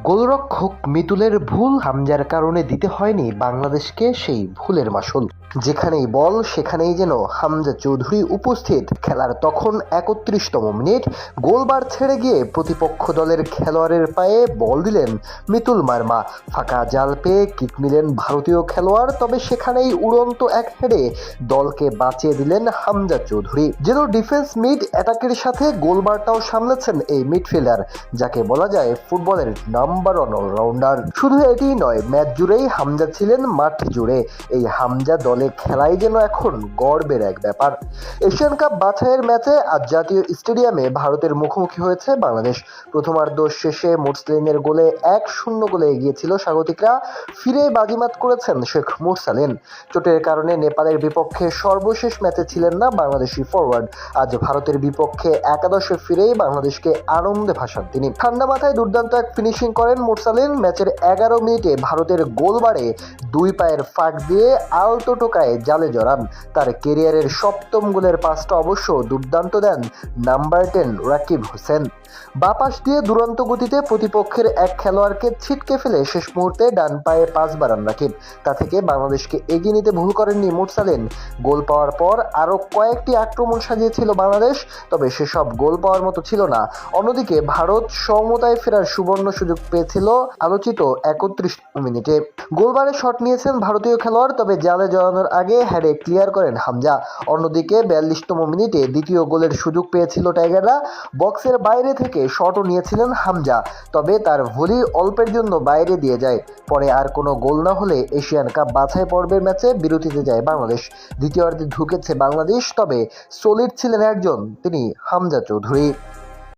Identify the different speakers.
Speaker 1: গোলরক্ষক মিতুলের ভুল হামজার কারণে দিতে হয়নি বাংলাদেশকে সেই ভুলের মাসুল। যেখানেই বল, সেখানেই যেন হামজা চৌধুরী উপস্থিত। খেলার তখন একত্রিশতম মিনিট। গোলবার ছেড়ে গিয়ে প্রতিপক্ষ দলের খেলোয়াড়ের পায়ে বল দিলেন মিতুল মার্মা। ফাঁকা জাল পেয়ে কিক নিলেন ভারতীয় খেলোয়াড়, তবে সেখানেই উড়ন্ত এক হেডে দলকে বাঁচিয়ে দিলেন হামজা চৌধুরী। যেন ডিফেন্স মিড অ্যাটাকের সাথে গোলবারটাও সামলেছেন এই মিডফিল্ডার, যাকে বলা যায় ফুটবলের নাম্বার ওয়ান অলরাউন্ডার। শুধু এটিই নয়, ম্যাচ জুড়েই হামজা ছিলেন মাঠ জুড়ে। এই হামজা দলে খেলাই যেন এখন গর্বের এক ব্যাপার। এশিয়ান কাপ বাছাইয়ের ম্যাচে আজ জাতীয় স্টেডিয়ামে ভারতের মুখোমুখি হয়েছে বাংলাদেশ। প্রথমার্ধ শেষে মুরসলিনের গোলে এক শূন্য গোলে এগিয়েছিল স্বাগতিকরা। ফিরে বাজিমাত করেছেন শেখ মুরসালিন। চোটের কারণে নেপালের বিপক্ষে সর্বশেষ ম্যাচে ছিলেন না বাংলাদেশি ফরওয়ার্ড। আজ ভারতের বিপক্ষে একাদশে ফিরেই বাংলাদেশকে আনন্দে ভাসান তিনি। ঠান্ডা মাথায় দুর্দান্ত এক ফিনিশিং করেন মুরসালিন। ম্যাচের এগারো মিনিটে ভারতের গোলবারে দুই পায়ের ফাঁক দিয়ে আলতো টোকায় জালে জড়ান। তার কেরিয়ারের সপ্তম গোলের পাঁচটা অবশ্য দুর্দান্ত দেন নাম্বার টেন রাকিব হোসেন। বাপাস দিয়ে দুরন্ত গতিতে প্রতিপক্ষের এক খেলোয়াড়কে ছিটকে ফেলে শেষ মুহূর্তে ডান পায়ে পাঁচ বারান রাকিব। তা থেকে বাংলাদেশকে এগিয়ে নিতে ভুল করেননি মুরসালিন। গোল পাওয়ার পর আরও কয়েকটি আক্রমণ সাজিয়েছিল বাংলাদেশ, তবে সেসব গোল পাওয়ার মতো ছিল না। অন্যদিকে ভারত সমতায় ফেরার সুবর্ণ সুযোগ পেয়েছিল আলোচিত একত্রিশ মিনিটে। গোলবারে শট নিয়েছেন ভারতীয় খেলোয়াড়, তবে জালে জড়ানোর আগে হ্যাডে ক্লিয়ার করেন হামজা। অন্যদিকে বিয়াল্লিশতম মিনিটে দ্বিতীয় গোলের সুযোগ পেয়েছিল টাইগাররা। বক্সের বাইরে থেকে শটও নিয়েছিলেন হামজা, তবে তার ভলি অল্পের জন্য বাইরে দিয়ে যায়। পরে আর কোনো গোল না হলে এশিয়ান কাপ বাছাই পর্বের ম্যাচে বিরতিতে যায় বাংলাদেশ। দ্বিতীয়ার্ধে ঢুকেছে বাংলাদেশ, তবে সলিড ছিলেন একজন, তিনি হামজা চৌধুরী।